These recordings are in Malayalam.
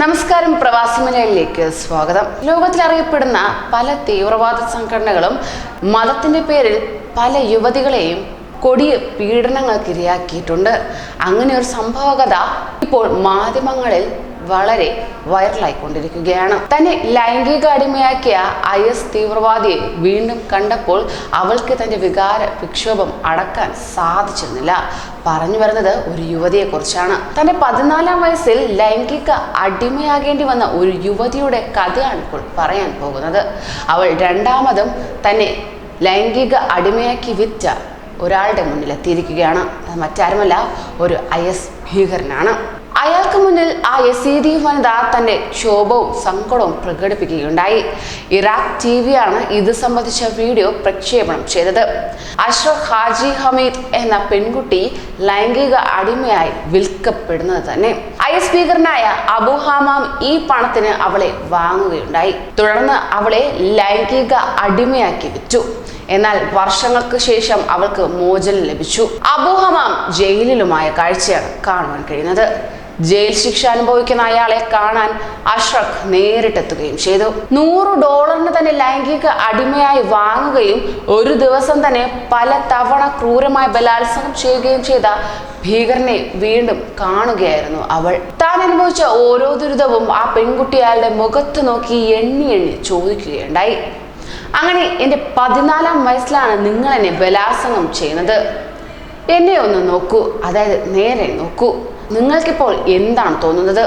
നമസ്കാരം പ്രവാസി മലയാളിയിലേക്ക് സ്വാഗതം. ലോകത്തിൽ അറിയപ്പെടുന്ന പല തീവ്രവാദ സംഘടനകളും മതത്തിന്റെ പേരിൽ പല യുവതികളെയും കൊടിയ പീഡനങ്ങൾക്ക് ഇരയാക്കിയിട്ടുണ്ട് അങ്ങനെ ഒരു സംഭവകഥ ഇപ്പോൾ മാധ്യമങ്ങളിൽ വളരെ വൈറലായിക്കൊണ്ടിരിക്കുകയാണ്. തന്നെ ലൈംഗിക അടിമയാക്കിയ ഐ എസ് തീവ്രവാദിയെ വീണ്ടും കണ്ടപ്പോൾ അവൾക്ക് തന്റെ വികാര വിക്ഷോഭം അടക്കാൻ സാധിച്ചിരുന്നില്ല. പറഞ്ഞു വരുന്നത് ഒരു യുവതിയെ കുറിച്ചാണ് തന്റെ പതിനാലാം വയസ്സിൽ ലൈംഗിക അടിമയാകേണ്ടി വന്ന ഒരു യുവതിയുടെ കഥയാണ് ഇപ്പോൾ പറയാൻ പോകുന്നത്. അവൾ രണ്ടാമതും തന്നെ ലൈംഗിക അടിമയാക്കി വിറ്റ ഒരാളുടെ മുന്നിൽ എത്തിയിരിക്കുകയാണ് അത് മറ്റാരുമല്ല ഒരു ഐ എസ് ഭീകരനാണ്. അയാൾക്ക് മുന്നിൽ ആ യസീദി വനിത തന്റെ ക്ഷോഭവും സങ്കടവും പ്രകടിപ്പിക്കുകയുണ്ടായി. ഇറാഖ് ടി ആണ് ഇത് സംബന്ധിച്ച വീഡിയോ പ്രക്ഷേപണം ചെയ്തത്. അഷ്റഫ് ഹാജി ഹമീദ് എന്ന പെൺകുട്ടി ലൈംഗിക അടിമയായി വിൽക്കപ്പെടുന്നത് തന്നെ. ഐ എസ് സ്പീക്കറിനായ അബുഹാമാം ഈ പണത്തിന് അവളെ വാങ്ങുകയുണ്ടായി. തുടർന്ന് അവളെ ലൈംഗിക അടിമയാക്കി വിറ്റു. എന്നാൽ വർഷങ്ങൾക്ക് ശേഷം അവൾക്ക് മോചനം ലഭിച്ചു. അബൂഹമാം ജയിലിലുമായ കാഴ്ചയാണ് കാണുവാൻ കഴിയുന്നത്. ജയിൽ ശിക്ഷ അനുഭവിക്കുന്ന അയാളെ കാണാൻ അഷ്റഖ് നേരിട്ടെത്തുകയും ചെയ്തു. നൂറ് ഡോളറിന് തന്നെ ലൈംഗിക അടിമയായി വാങ്ങുകയും ഒരു ദിവസം തന്നെ പല തവണ ക്രൂരമായി ബലാത്സംഗം ചെയ്യുകയും ചെയ്ത ഭീകരനെ വീണ്ടും കാണുകയായിരുന്നു അവൾ. താൻ അനുഭവിച്ച ഓരോ ദുരിതവും ആ പെൺകുട്ടി അയാളുടെ മുഖത്ത് നോക്കി എണ്ണി എണ്ണി ചോദിക്കുകയുണ്ടായി. അങ്ങനെ എന്റെ പതിനാലാം വയസ്സിലാണ് നിങ്ങൾ എന്നെ ബലാസംഗം ചെയ്യുന്നത്. എന്നെ ഒന്ന് നോക്കൂ. അതായത് നേരെ നോക്കൂ. നിങ്ങൾക്കിപ്പോൾ എന്താണ് തോന്നുന്നത്?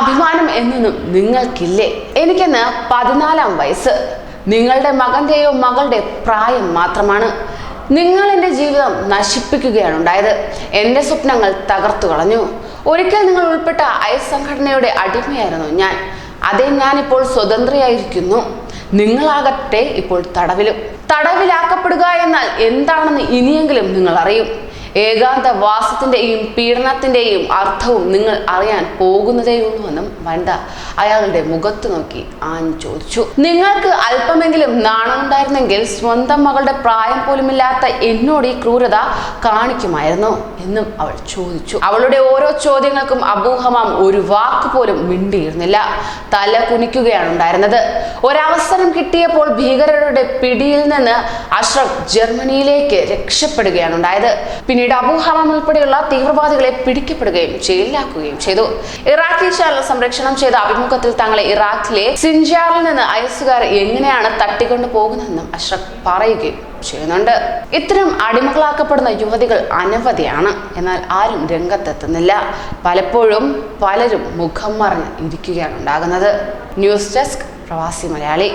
അഭിമാനം എന്നൊന്നും നിങ്ങൾക്കില്ലേ? എനിക്കെന്ന് പതിനാലാം വയസ്സ്. നിങ്ങളുടെ മകന്റെയോ മകളുടെ പ്രായം മാത്രമാണ്. നിങ്ങൾ എന്റെ ജീവിതം നശിപ്പിക്കുകയാണ് ഉണ്ടായത്. എന്റെ സ്വപ്നങ്ങൾ തകർത്തു കളഞ്ഞു. ഒരിക്കൽ നിങ്ങൾ ഉൾപ്പെട്ട ഐസ് സംഘടനയുടെ അടിമയായിരുന്നു ഞാൻ. അതേ ഞാനിപ്പോൾ സ്വതന്ത്രയായിരിക്കുന്നു. നിങ്ങളാകട്ടെ ഇപ്പോൾ തടവിലും. തടവിലാക്കപ്പെടുക എന്നാൽ എന്താണെന്ന് ഇനിയെങ്കിലും നിങ്ങൾ അറിയും ഏകാന്ത വാസത്തിന്റെയും പീഡനത്തിന്റെയും അർത്ഥവും നിങ്ങൾ അറിയാൻ പോകുന്നതേയുള്ളൂവെന്നും വണ്ട അയാളുടെ മുഖത്ത് നോക്കി ആൻ ചോദിച്ചു. നിങ്ങൾക്ക് അല്പമെങ്കിലും നാണമുണ്ടായിരുന്നെങ്കിൽ സ്വന്തം മകളുടെ പ്രായം പോലുമില്ലാത്ത എന്നോട് ഈ ക്രൂരത കാണിക്കുമായിരുന്നു എന്നും അവൾ ചോദിച്ചു. അവളുടെ ഓരോ ചോദ്യങ്ങൾക്കും അബൂഹമാം ഒരു വാക്ക് പോലും മിണ്ടിയിരുന്നില്ല. തല കുനിക്കുകയാണ് ഉണ്ടായിരുന്നത്. ഒരവസരം കിട്ടിയപ്പോൾ ഭീകരരുടെ പിടിയിൽ നിന്ന് അഷ്റഫ് ജർമ്മനിയിലേക്ക് രക്ഷപ്പെടുകയാണ് ഉണ്ടായത്. പിന്നീട് അബുഹറാം ഉൾപ്പെടെയുള്ള തീവ്രവാദികളെ പിടിക്കപ്പെടുകയും ജയിലിലാക്കുകയും ചെയ്തു. ഇറാഖി ചാനൽ സംരക്ഷണം ചെയ്ത അഭിമുഖത്തിൽ തങ്ങളെ ഇറാഖിലെ സിൻജാറിൽ നിന്ന് ഐസുകാർ എങ്ങനെയാണ് തട്ടിക്കൊണ്ടു പോകുന്നതെന്നും അഷ്റഫ് പറയുകയും ചെയ്യുന്നുണ്ട്. ഇത്തരം അടിമകളാക്കപ്പെടുന്ന യുവതികൾ അനവധിയാണ്. എന്നാൽ ആരും രംഗത്തെത്തുന്നില്ല. പലപ്പോഴും പലരും മുഖം മറിഞ്ഞ് ഇരിക്കുകയാണ് ഉണ്ടാകുന്നത്. ന്യൂസ് ഡെസ്ക് പ്രവാസി മലയാളി.